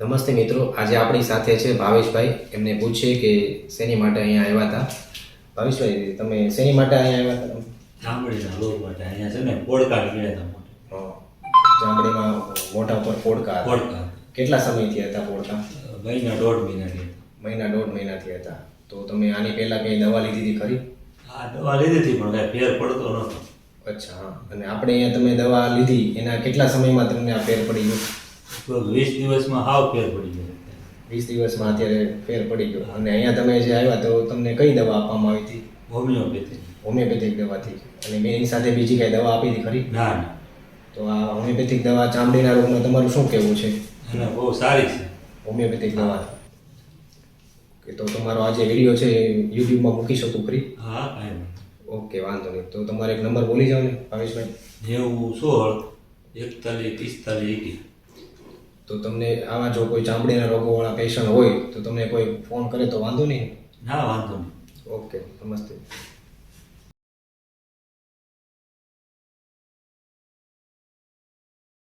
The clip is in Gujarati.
નમસ્તે મિત્રો. આજે આપણી સાથે છે ભાવેશભાઈ. એમને પૂછીએ કે શેની માટે અહીંયા આવ્યા હતા. ભાવેશભાઈ તમે શેની માટે અહીંયા આવ્યા હતા? ચામડીના રોગ માટે અહીંયા છે ને પોડકાડ મળ્યા હતા ચામડીમાં મોટા ઉપર પોડકા પોડકાર. કેટલા સમયથી હતા પોડકા? મહિના દોઢ મહિના મહિના દોઢ મહિનાથી હતા. તો તમે આની પહેલાં કંઈ દવા લીધી હતી ખરી? આ દવા લીધી હતી પણ કાંઈ ફેર પડતો નહોતો. અચ્છા હા. અને આપણે અહીંયા તમે દવા લીધી એના કેટલા સમયમાં તમને આ ફેર પડી ગયો? વીસ દિવસમાં હાવ ફેર પડી ગયો. વીસ દિવસમાં અત્યારે ફેર પડી ગયો. અને અહીંયા તમે જે આવ્યા તો તમને કઈ દવા આપવામાં આવી હતી? હોમિયોપેથી. હોમિયોપેથિક દવાથી અને મેં એની સાથે બીજી કઈ દવા આપી હતી ખરી? ના ના. તો આ હોમિયોપેથિક દવા ચામડીના રોગમાં તમારું શું કહેવું છે? અને બહુ સારી છે. હોમિયોપેથિક દવા. કે તો તમારો આ જે વીડિયો છે યુટ્યુબમાં મૂકી શકું ખરી? હા ઓકે વાંધો નહીં. તો તમારે એક નંબર બોલી જાઓ ને ભાવેશભાઈ. નેવું સોળ એકતાલીસ પિસ્તાલીસ તો તમને આવા જો કોઈ ચામડીના રોગોવાળા પેશન્ટ હોય તો તમને કોઈ ફોન કરે તો વાંધો નહીં? ના વાંધો નહીં. ઓકે નમસ્તે.